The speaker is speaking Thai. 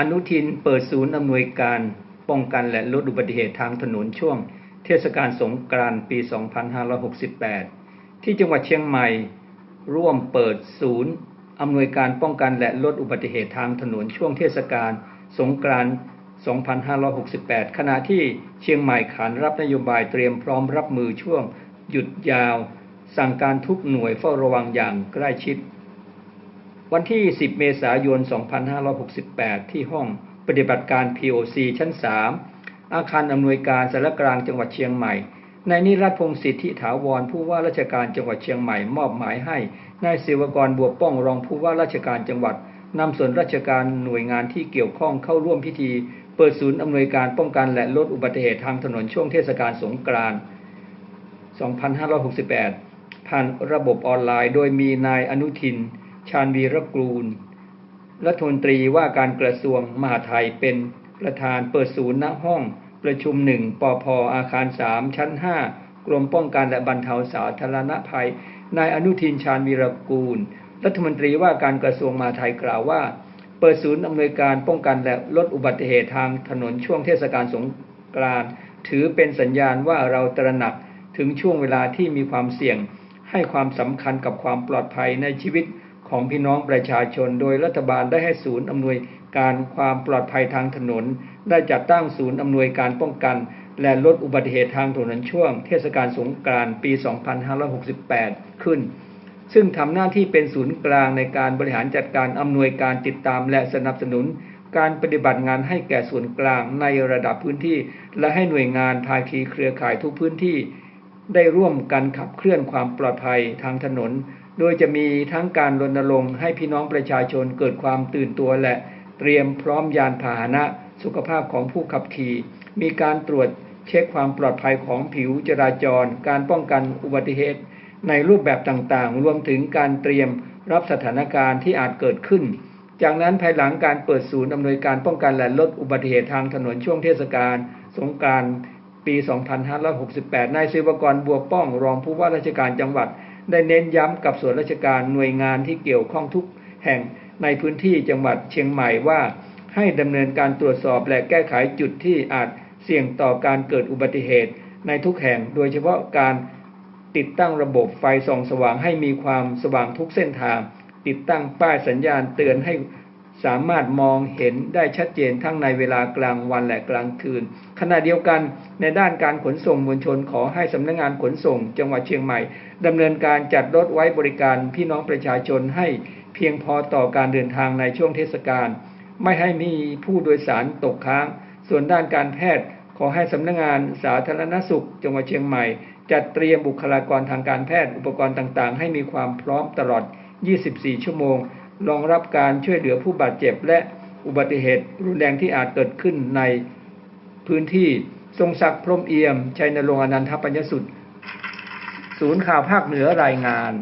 อนุทินเปิดศูนย์อำนวยการป้องกันและลดอุบัติเหตุทางถนนช่วง เทศกาลสงกรานต์ปี 2568 ที่จังหวัดเชียงใหม่ ร่วมเปิดศูนย์อำนวยการป้องกันและลดอุบัติเหตุทางถนนช่วงเทศกาลสงกรานต์2568 ขณะที่เชียงใหม่ขานรับนโยบายเตรียมพร้อมรับมือช่วง หยุดยาว สั่งการทุกหน่วยเฝ้าระวังอย่างใกล้ชิด วันที่ 10 เมษายน 2568 ที่ห้องปฏิบัติการ POC ชั้น 3 อาคารอำนวยการสารกลางจังหวัดเชียงใหม่ในายนิรัตพงศ์สิทธิถาวรผู้ว่าราชการจังหวัดเชียงใหม่มอบหมายให้นายศิวกรบัวป้องรองผู้ว่าราชการจังหวัดนำส่วนราชการหน่วยงานที่เกี่ยวข้องเข้าร่วมพิธี เปิดศูนย์อำนวยการป้องกันและลดอุบัติเหตุทางถนนช่วงเทศกาลสงกรานต์ 2568 ผ่านระบบออนไลน์ โดยมีนายอนุทิน ชาญวีรกูล รัฐมนตรีว่าการกระทรวงมหาดไทยเป็นประธานเปิดศูนย์ณห้อง ประชุมหนึ่งปพอาคาร3ชั้น5กรมป้องกันและบรรเทาสาธารณภัย นายอนุทินชาญวีรกูล รัฐมนตรีว่าการกระทรวงมหาดไทยกล่าวว่า เปิดศูนย์อำนวยการป้องกันและลดอุบัติเหตุทางถนนช่วงเทศกาลสงกรานต์ถือเป็นสัญญาณว่าเราตระหนักถึงช่วงเวลาที่มีความเสี่ยงให้ความสำคัญกับความปลอดภัยในชีวิต ของพี่น้องประชาชน โดยรัฐบาลได้ให้ศูนย์อำนวยการความปลอดภัยทางถนน ได้จัดตั้งศูนย์อำนวยการป้องกัน และลดอุบัติเหตุทางถนนช่วง เทศกาลสงกรานต์ปี 2568 ขึ้น ซึ่งทำหน้าที่เป็นศูนย์กลางในการบริหารจัดการอำนวยการติดตามและสนับสนุนการปฏิบัติงานให้แก่ส่วนกลางในระดับพื้นที่ และให้หน่วยงานภาคีเครือข่ายทุกพื้นที่ ได้ร่วมกันขับเคลื่อนความปลอดภัยทางถนน โดยจะมีทั้งการรณรงค์ให้พี่น้องประชาชนเกิดความตื่นตัวและเตรียมพร้อมยานพาหนะสุขภาพของผู้ขับขี่ มีการตรวจเช็คความปลอดภัยของผิวจราจร การป้องกันอุบัติเหตุ ในรูปแบบต่างๆ รวมถึงการเตรียมรับสถานการณ์ที่อาจเกิดขึ้น จากนั้นภายหลังการเปิดศูนย์อำนวยการป้องกันและลดอุบัติเหตุทางถนนช่วงเทศกาลสงกรานต์ปี 2568 นายศิวกรบัวป้องรองผู้ว่าราชการจังหวัด ได้เน้นย้ำกับส่วนราชการหน่วยงานที่เกี่ยวข้องทุกแห่งในพื้นที่จังหวัดเชียงใหม่ว่าให้ดำเนินการตรวจสอบและแก้ไขจุดที่อาจเสี่ยงต่อการเกิดอุบัติเหตุในทุกแห่ง โดยเฉพาะการติดตั้งระบบไฟส่องสว่างให้มีความสว่างทุกเส้นทาง ติดตั้งป้ายสัญญาณเตือนให้ สามารถมองเห็นได้ชัดเจนทั้งในเวลากลางวันและกลางคืน ขณะเดียวกันในด้านการขนส่งมวลชนขอให้สำนักงงานขนส่ง จังหวัดเชียงใหม่ดำเนินการจัดรถไว้บริการพี่น้องประชาชนให้เพียงพอต่อการเดินทางในช่วงเทศกาลไม่ให้มีผู้โดยสารตกค้าง ส่วนด้านการแพทย์ ขอให้สำนักงงานสาธารณสุข จังหวัดเชียงใหม่ จัดเตรียมบุคลากรทางการแพทย์อุปกรณ์ต่างๆ ให้มีความพร้อมตลอด 24 ชั่วโมง รองรับการช่วยเหลือผู้บาดเจ็บ และอุบัติเหตุรุนแรงที่อาจเกิดขึ้นในพื้นที่ทรงศักดิ์พรมเอี่ยม ชัยนรงค์อนันทปัญญสุด ศูนย์ข่าวภาคเหนือรายงาน